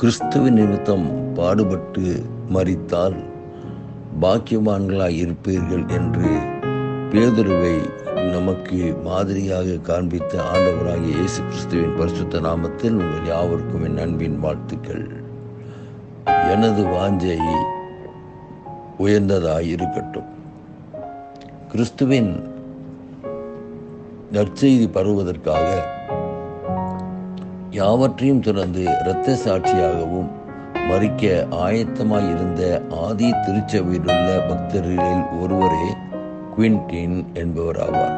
கிறிஸ்துவின் நிமித்தம் பாடுபட்டு மறித்தால் பாக்கியவான்களாய் இருப்பீர்கள் என்று பேதுருவை நமக்கு மாதிரியாக காண்பித்த ஆண்டவராகிய இயேசு கிறிஸ்துவின் பரிசுத்த நாமத்தில் உங்கள் யாவருக்கும் என் அன்பின் வாழ்த்துக்கள். எனது வாஞ்சை உயர்ந்ததாய் இருக்கட்டும் கிறிஸ்துவின் நற்செய்தி பருவதற்காக யாவற்றையும் துறந்து இரத்த சாட்சியாகவும் மறிக்க ஆயத்தமாய் இருந்த ஆதி திருச்சபையிலுள்ள பக்தர்களில் ஒருவரே குவின்டின் என்பவர் ஆவார்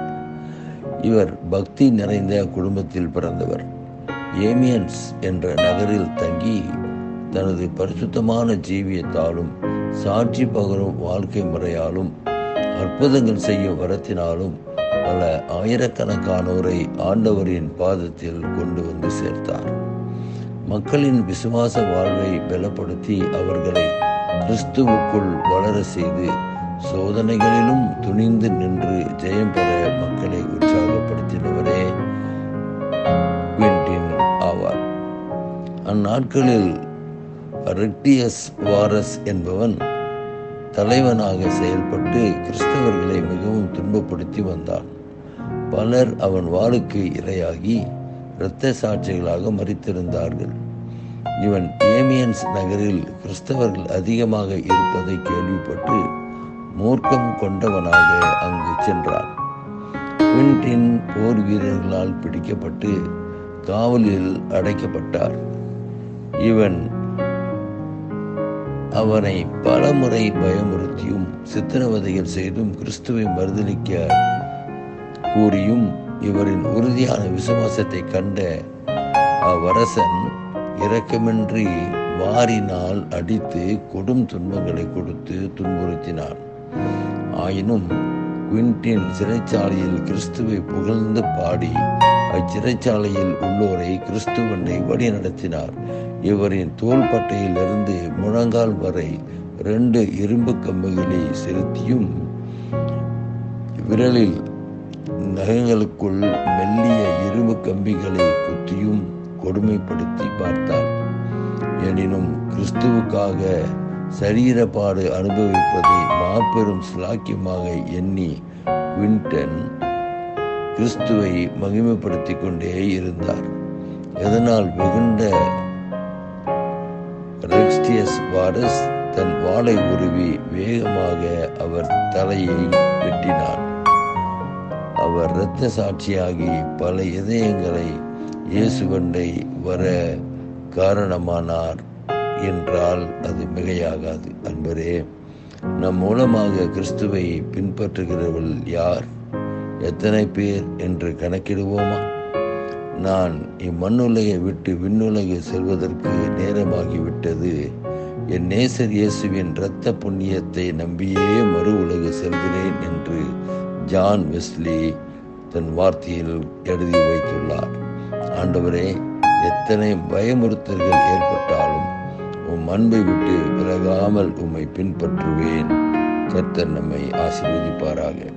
இவர் பக்தி நிறைந்த குடும்பத்தில் பிறந்தவர். ஏமியன்ஸ் என்ற நகரில் தங்கி தனது பரிசுத்தமான ஜீவியத்தாலும் சாட்சி பகரும் வாழ்க்கை முறையாலும் அற்புதங்கள் செய்யும் வரத்தினாலும் பல ஆயிரக்கணக்கானோரை ஆண்டவரின் பாதத்தில் கொண்டு வந்து சேர்த்தார். மக்களின் விசுவாச வாழ்வை பலப்படுத்தி அவர்களை கிறிஸ்துவுக்குள் வளர செய்து சோதனைகளிலும் துணிந்து நின்று ஜெயம் பெற மக்களை உற்சாகப்படுத்தினவரே குவிண்டின் ஆவார். அந்நாட்களில் ரெக்டியஸ் வாரஸ் என்பவன் தலைவனாக செயல்பட்டு கிறிஸ்தவர்களை மிகவும் துன்பப்படுத்தி வந்தான் பலர் அவன் வாளுக்கு இரையாகி இரத்த சாட்சிகளாக மறித்திருந்தார்கள் இவன் ஏமியன்ஸ் நகரில் கிறிஸ்தவர்கள் அதிகமாக இருப்பதை கேள்விப்பட்டு மூர்க்கம் கொண்டவனாக அங்கு சென்றான். குவிண்டின் போர் வீரர்களால் பிடிக்கப்பட்டு காவலில் அடைக்கப்பட்டார். இவன் அவனை பலமுறை பயமுறுத்தியும் சித்திரவதைகள் செய்தும் கிறிஸ்துவை மறுதளிக்க கூறியும் இவரின் உறுதியான விசுவாசத்தை கண்ட அவ்வரசன் இரக்கமின்றி வாரினால் அடித்து கொடும் துன்பங்களை கொடுத்து துன்புறுத்தினான். ஆயினும் குவிண்டின் சிறைச்சாலையில் கிறிஸ்துவை புகழ்ந்து பாடி அச்சிறைச்சாலையில் உள்ளோரை கிறிஸ்துவனை வழி நடத்தினார். இவரின் தோள்பட்டையிலிருந்து முழங்கால் வரை ரெண்டு இரும்பு கம்புகளை செலுத்தியும் விரலில் நகங்களுக்குள் மெல்லிய இரும்பு கம்பிகளை குத்தியும் கொடுமைப்படுத்தி பார்த்தார். எனினும் கிறிஸ்துவுக்காக சரீரப்பாடு அனுபவிப்பதை மாபெரும் சிலாக்கியமாக எண்ணி குவிண்டன் கிறிஸ்துவை மகிமைப்படுத்தி கொண்டே இருந்தார். இதனால் மிகுந்த ரெக்ஸ்டியஸ் வாரஸ் தன் வாளை உருவி வேகமாக அவர் தலையை வெட்டினார் அவர் இரத்த சாட்சியாகி பல இதயங்களை இயேசுவண்டை வர காரணமானார். என்றால் அது மிகையாகாது. அன்பரே நம் மூலமாக கிறிஸ்துவை பின்பற்றுகிறவள் யார்? எத்தனை பேர் என்று கணக்கிடுவோமா? நான் இம்மண்ணுலகை விட்டு விண்ணுலகை செல்வதற்கு நேரமாகிவிட்டது. என் நேசர் இயேசுவின் இரத்த புண்ணியத்தை நம்பியே மறு உலகு செல்கிறேன் என்று ஜான் வெஸ்லி தன் வார்த்தையில் எழுதி வைத்துள்ளார். ஆண்டவரே எத்தனை பயமுறுத்தல்கள் ஏற்பட்டால் அன்பை விட்டு விலகாமல் உம்மை பின்பற்றுவேன். கர்த்தர் நம்மை ஆசீர்வதிப்பாராக.